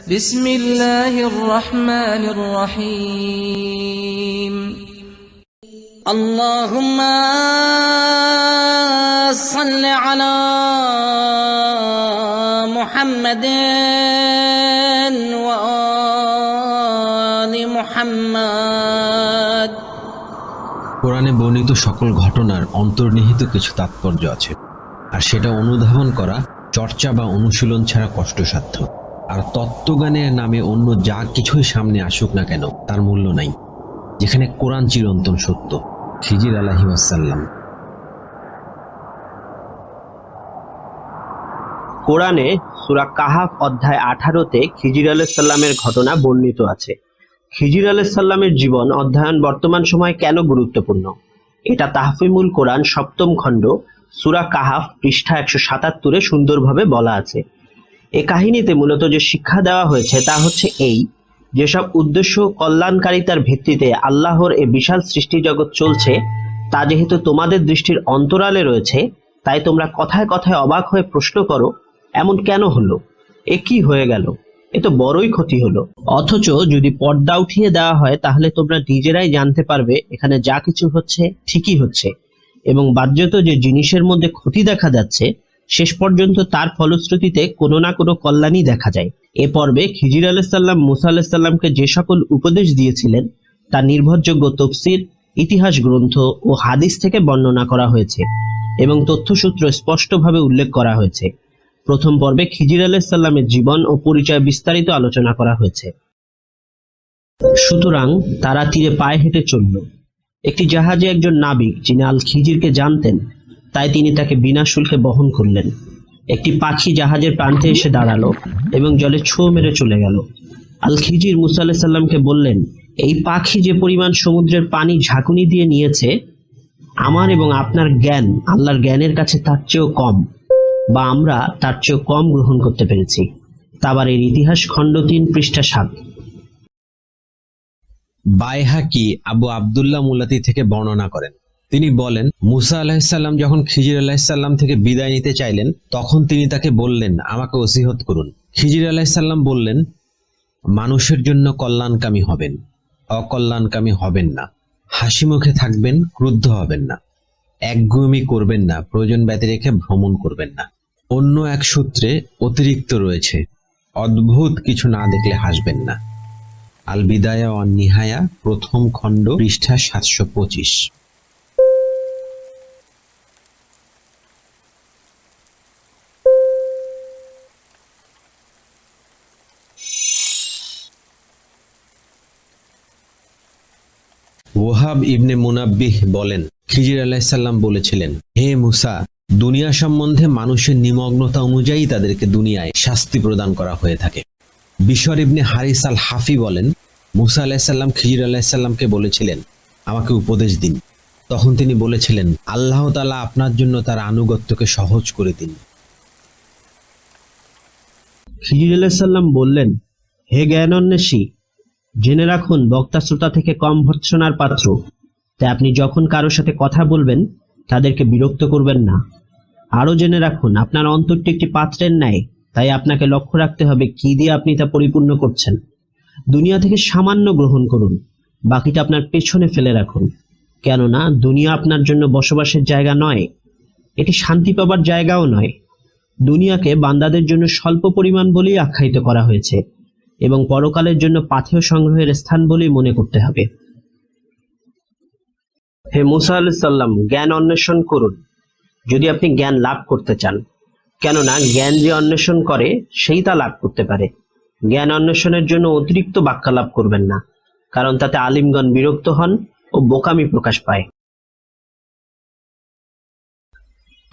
بسم الله الرحمن الرحيم اللهم صل على محمد وآل محمد কোরআনে বর্ণিত সকল ঘটনার অন্তর্নিহিত কিছু তাৎপর্য আছে আর সেটা অনুধাবন করা চর্চা বা অনুশীলন ছাড়া কষ্টসাধ্য আর তত্ত্বজ্ঞানের নামে অন্য যা কিছুই সামনে আসুক না কেন, তার মূল্য নাই, যেখানে কোরআন চিরন্তন সত্য। খিজির আলাহি ওয়াসাল্লাম। কোরআনে সুরা কাহাফ অধ্যায় আঠারোতে খিজির আলাইসাল্লামের ঘটনা বর্ণিত আছে। খিজির আলাইসাল্লামের জীবন অধ্যয়ন বর্তমান সময়ে কেন গুরুত্বপূর্ণ? এটা তাহফিমুল কোরআন সপ্তম খণ্ড, সুরা কাহাফ পৃষ্ঠা একশো সাতাত্তরে সুন্দরভাবে বলা আছে। এ কাহিনীতে মূলত যে শিক্ষা দেওয়া হয়েছে তা হচ্ছে এই, যেসব উদ্দেশ্য কল্যাণকারিতার ভিত্তিতে আল্লাহর এ বিশাল সৃষ্টি জগৎ চলছে, তা যেহেতু তোমাদের দৃষ্টির অন্তরালে রয়েছে, তাই তোমরা কথায় কথায় অবাক হয়ে প্রশ্ন করো, এমন কেন হলো? এ কি হয়ে গেল? এ তো বড়ই ক্ষতি হলো। অথচ যদি পর্দা উঠিয়ে দেওয়া হয়, তাহলে তোমরা নিজেরাই জানতে পারবে, এখানে যা কিছু হচ্ছে ঠিকই হচ্ছে। এবং বাহ্যত যে জিনিসের মধ্যে ক্ষতি দেখা যাচ্ছে শেষ পর্যন্ত তার ফলশ্রুতিতে কোনো না কোনো কল্যাণই দেখা যায়। এ পর্বে খিজির আলাইসাল্লাম মুসা আলাহিসাল্লামকে যে সকল উপদেশ দিয়েছিলেন, তা নির্ভরযোগ্য তফসির, ইতিহাস গ্রন্থ ও হাদিস থেকে বর্ণনা করা হয়েছে এবং তথ্যসূত্র স্পষ্টভাবে উল্লেখ করা হয়েছে। প্রথম পর্বে খিজির আলাইসাল্লামের জীবন ও পরিচয় বিস্তারিত আলোচনা করা হয়েছে। সুতরাং তারা তীরে পায়ে হেঁটে চলল। একটি জাহাজে একজন নাবিক, যিনি আল খিজিরকে জানতেন তাই তিনি তাকে বিনা শুল্কে বহন করলেন। একটি পাখি জাহাজের প্রান্তে এসে দাঁড়াল এবং জলে ছো মেরে চলে গেল। আল খিজির মুসা সাল্লামকে বললেন, এই পাখি যে পরিমাণ সমুদ্রের পানি ঝাঁকুনি দিয়ে নিয়েছে, আমার এবং আপনার জ্ঞান আল্লাহর জ্ঞানের কাছে তার চেয়েও কম বা আমরা তার চেয়েও কম গ্রহণ করতে পেরেছি। তাবারের ইতিহাস খণ্ড তিন, পৃষ্ঠা সাত। বাইহাকি আবু আবদুল্লাহ মুলাতি থেকে বর্ণনা করেন? তিনি বলেন, মুসা আলাহিসাল্লাম যখন খিজির আলাহিসাল্লাম থেকে বিদায় নিতে চাইলেন, তখন তিনি তাকে বললেন, আমাকে ওসিহত করুন। খিজির আলাহিসাল্লাম বললেন, মানুষের জন্য কল্যাণকামী হবেন, অকল্যাণকামী হবেন না। হাসি মুখে থাকবেন, ক্রুদ্ধ হবেন না। একগুমি করবেন না, প্রয়োজন ব্যতি রেখে ভ্রমণ করবেন না। অন্য এক সূত্রে অতিরিক্ত রয়েছে, অদ্ভুত কিছু না দেখলে হাসবেন না। আল বিদায়া ও নিহায়া প্রথম খণ্ড, পৃষ্ঠা সাতশো পঁচিশ। ওহাব ইবনে মুনাব্বিহ বলেন, খিজির আলাইসাল্লাম বলেছিলেন, হে মুসা, দুনিয়া সম্বন্ধে মানুষের নিমগ্নতা অনুযায়ী তাদেরকে দুনিয়ায় শাস্তি প্রদান করা হয়ে থাকে। বিশর ইবনে হারিস আল হাফি বলেন, মুসা আলাহিসাল্লাম খিজির আলাহিসাল্লামকে বলেছিলেন, আমাকে উপদেশ দিন। তখন তিনি বলেছিলেন, আল্লাহ তালা আপনার জন্য তার আনুগত্যকে সহজ করে দিন। খিজির আলাইসাল্লাম বললেন, হে জ্ঞান অন্বেষী জেনে রাখুন, বক্তা শ্রোতা থেকে কম ভর্ৎসনার পাত্র। তাই আপনি যখন কারোর সাথে কথা বলবেন, তাদেরকে বিরক্ত করবেন না। আরও জেনে রাখুন, আপনার অন্তরটি একটি পাত্রের ন্যায়। তাই আপনাকে লক্ষ্য রাখতে হবে কি দিয়ে আপনি তা পরিপূর্ণ করছেন। দুনিয়া থেকে সামান্য গ্রহণ করুন, বাকিটা আপনার পেছনে ফেলে রাখুন। কেননা, দুনিয়া আপনার জন্য বসবাসের জায়গা নয়, এটি শান্তি পাবার জায়গাও নয়। দুনিয়াকে বান্দাদের জন্য স্বল্প পরিমাণ বলেই আখ্যায়িত করা হয়েছে। এবং পরকালের জন্য পাথেয় সংগ্রহের স্থান বলেই মনে করতে হবে। হে মুসা আলাইসাল্লাম জ্ঞান অন্বেষণ করুন। যদি আপনি জ্ঞান লাভ করতে চান, কেননা জ্ঞান যে অন্বেষণ করে, সেই তা লাভ করতে পারে। জ্ঞান অন্বেষণের জন্য অতিরিক্ত বাক্যালাপ করবেন না, কারণ তাতে আলিমগণ বিরক্ত হন ও বোকামি প্রকাশ পায়।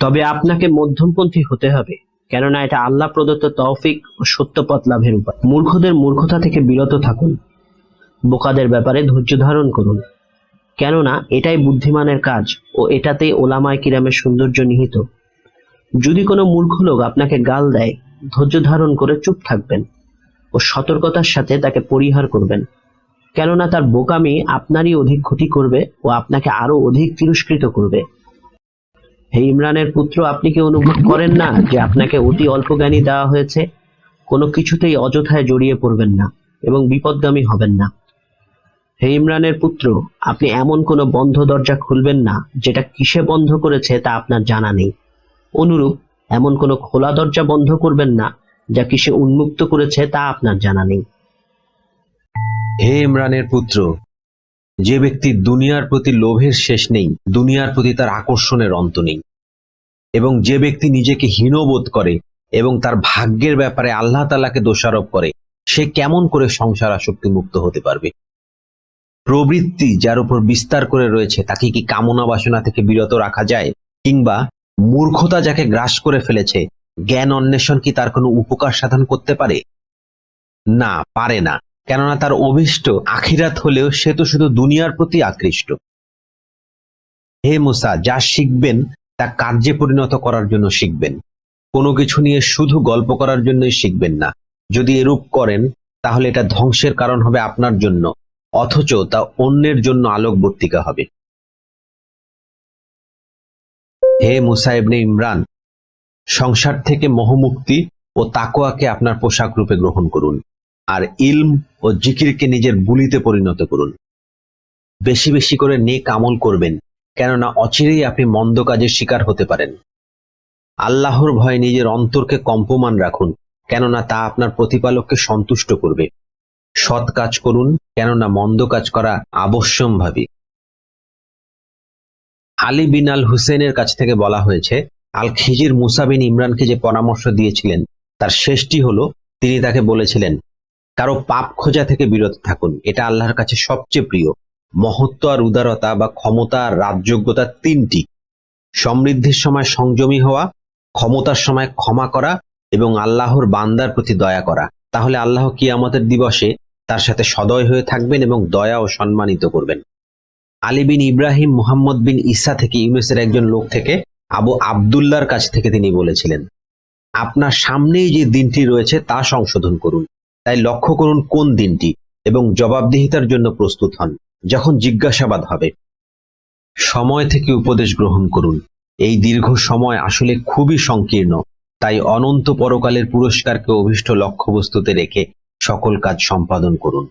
তবে আপনাকে মধ্যমপন্থী হতে হবে। কেননা এটা আল্লাহ প্রদত্ত তৌফিক ও সত্য পথ লাভের উপায়। মূর্খদের মূর্খতা থেকে বিরত থাকুন। বোকাদের ব্যাপারে ধৈর্য ধারণ করুন। কেননা এটাই বুদ্ধিমানের কাজ ও এটাতেই ওলামায় কিরামের সৌন্দর্য নিহিত। যদি কোনো মূর্খ লোক আপনাকে গাল দেয়, ধৈর্য ধারণ করে চুপ থাকবেন ও সতর্কতার সাথে তাকে পরিহার করবেন। কেননা তার বোকামি আপনারই অধিক ক্ষতি করবে ও আপনাকে আরও অধিক তিরস্কৃত করবে। হে ইমরানের পুত্র, আপনি কি অনুভব করেন না যে আপনাকে অতি অল্প জ্ঞানী দেওয়া হয়েছে? কোনো কিছুতেই অযথায় জড়িয়ে পড়বেন না এবং বিপদগামী হবেন না। হে ইমরানের পুত্র, আপনি এমন কোনো বন্ধ দরজা খুলবেন না যেটা কিসে বন্ধ করেছে তা আপনার জানা নেই। অনুরূপ, এমন কোনো খোলা দরজা বন্ধ করবেন না যা কিসে উন্মুক্ত করেছে তা আপনার জানা নেই। হে ইমরানের পুত্র যে ব্যক্তি দুনিয়ার প্রতি লোভের শেষ নেই, দুনিয়ার প্রতি তার আকর্ষণের অন্ত নেই। এবং যে ব্যক্তি নিজেকে হীনবোধ করে এবং তার ভাগ্যের ব্যাপারে আল্লাহ তালাকে দোষারোপ করে, সে কেমন করে সংসার আসক্তি মুক্ত হতে পারবে? প্রবৃত্তি যার উপর বিস্তার করে রয়েছে, তাকে কি কামনা বাসনা থেকে বিরত রাখা যায়? কিংবা মূর্খতা যাকে গ্রাস করে ফেলেছে, জ্ঞান অন্বেষণ কি তার কোনো উপকার সাধন করতে পারে? না পারে না। কেননা তার অভিষ্ট আখিরাত হলেও সে তো শুধু দুনিয়ার প্রতি আকৃষ্ট। হে মুসা, যা শিখবেন, তা কার্যে পরিণত করার জন্য শিখবেন। কোনো কিছু নিয়ে শুধু গল্প করার জন্যই শিখবেন না। যদি এরূপ করেন, তাহলে এটা ধ্বংসের কারণ হবে আপনার জন্য, অথচ তা অন্যের জন্য আলোকবর্তিকা হবে। হে মুসা ইবনে ইমরান, সংসার থেকে মোহমুক্তি ও তাকোয়াকে আপনার পোশাক রূপে গ্রহণ করুন। আর ইলম ও জিকিরকে নিজের বুলিতে পরিণত করুন। বেশি বেশি করে নেক আমল করবেন, কেননা অচিরেই আপনি মন্দ কাজের শিকার হতে পারেন। আল্লাহর ভয়ে নিজের অন্তরকে কম্পমান রাখুন, কেননা তা আপনার প্রতিপালককে সন্তুষ্ট করবে। সৎ কাজ করুন, কেননা মন্দ কাজ করা আবশ্যম্ভাবী। আলী বিন আল হুসেনের কাছ থেকে বলা হয়েছে, আল খিজির মুসা বিন ইমরানকে যে পরামর্শ দিয়েছিলেন, তার শেষটি হলো, তিনি তাকে বলেছিলেন কারও পাপ খোঁজা থেকে বিরত থাকুন। এটা আল্লাহর কাছে সবচেয়ে প্রিয়। মহত্ব আর উদারতা বা ক্ষমতা আর রাজযোগ্যতা তিনটি। সমৃদ্ধির সময় সংযমী হওয়া, ক্ষমতার সময় ক্ষমা করা এবং আল্লাহর বান্দার প্রতি দয়া করা। তাহলে আল্লাহ কি আমাদের দিবসে তার সাথে সদয় হয়ে থাকবেন এবং দয়া ও সম্মানিত করবেন। আলী বিন ইব্রাহিম মুহাম্মদ বিন ইসা থেকে ইউনুসের একজন লোক থেকে আবু আবদুল্লার কাছ থেকে তিনি বলেছিলেন, আপনার সামনেই যে দিনটি রয়েছে তা সংশোধন করুন। তাই লক্ষ্য করুন কোন দিনটি এবং জবাবদিহিতার জন্য প্রস্তুত হন, যখন জিজ্ঞাসাবাদ হবে। সময় থেকে উপদেশ গ্রহণ করুন। এই দীর্ঘ সময় আসলে খুবই সংকীর্ণ, তাই অনন্ত পরকালের পুরস্কারকে অভিষ্ট লক্ষ্যবস্তুতে রেখে সকল কাজ সম্পাদন করুন।